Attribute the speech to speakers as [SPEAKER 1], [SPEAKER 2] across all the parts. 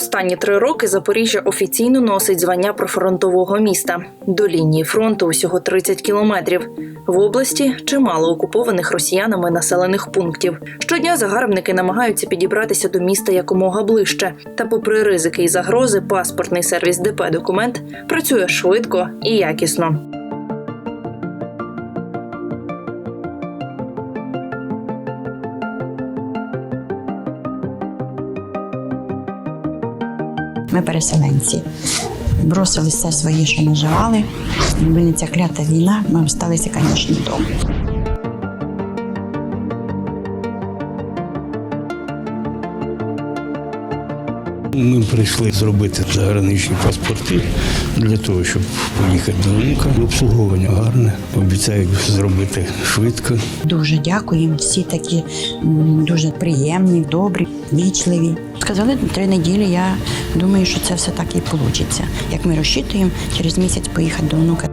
[SPEAKER 1] останні три роки Запоріжжя офіційно носить звання прифронтового міста. До лінії фронту усього 30 кілометрів. В області чимало окупованих росіянами населених пунктів. Щодня загарбники намагаються підібратися до міста якомога ближче. Та, попри ризики і загрози, паспортний сервіс ДП документ працює швидко і якісно.
[SPEAKER 2] Ми переселенці. Бросили все своє, що наживали. Якби ця клята війна, ми залишилися, звісно, вдома.
[SPEAKER 3] Ми прийшли зробити заграничні паспорти для того, щоб поїхати до онука. Обслуговування гарне, обіцяють зробити швидко.
[SPEAKER 2] Дуже дякую їм. Всі такі дуже приємні, добрі, вічливі. Сказали три неділі. Я думаю, що це все так і вийде. Як ми розчитуємо, через місяць поїхати до онука.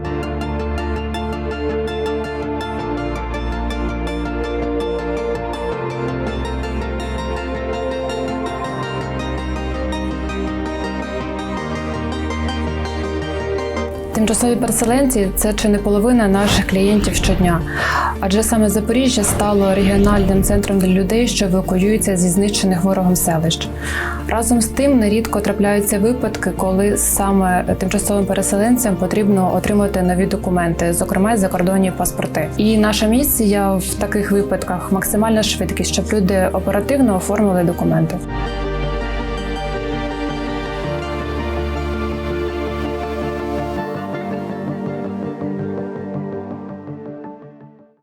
[SPEAKER 4] Тимчасові переселенці це чи не половина наших клієнтів щодня, адже саме Запоріжжя стало регіональним центром для людей, що евакуюються зі знищених ворогом селищ. Разом з тим нерідко трапляються випадки, коли саме тимчасовим переселенцям потрібно отримати нові документи, зокрема закордонні паспорти. І наша місія в таких випадках максимальна швидкість, щоб люди оперативно оформили документи.